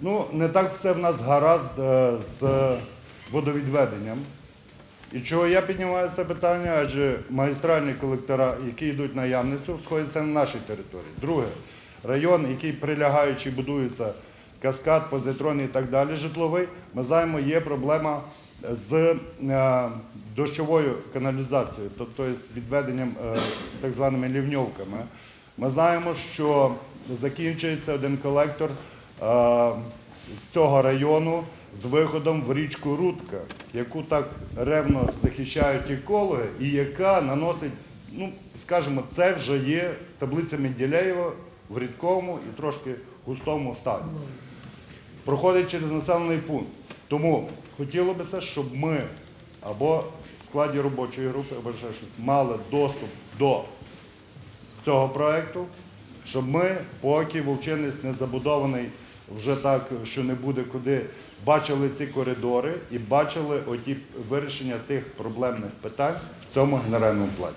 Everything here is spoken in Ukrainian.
Ну, не так все в нас гаразд е, з водовідведенням. І чого я піднімаю це питання? Адже магістральні колектора, які йдуть на Ямницю, сходяться на нашій території. Друге, район, який прилягаючи будується, каскад, позитронний і так далі, житловий, ми знаємо, є проблема з е, дощовою каналізацією, тобто з відведенням е, так званими лівньовками. Ми знаємо, що закінчується один колектор з цього району з виходом в річку Рудка, яку так ревно захищають екологи, і яка наносить, ну скажімо, це вже є таблиця Менделєєва в рідкому і трошки густому стані. Проходить через населений пункт. Тому хотілося б, щоб ми або в складі робочої групи, або ще щось мали доступ до цього проекту, щоб ми, поки вовчинець не забудований вже так, що не буде куди, бачили ці коридори і бачили оті вирішення тих проблемних питань в цьому генеральному плані.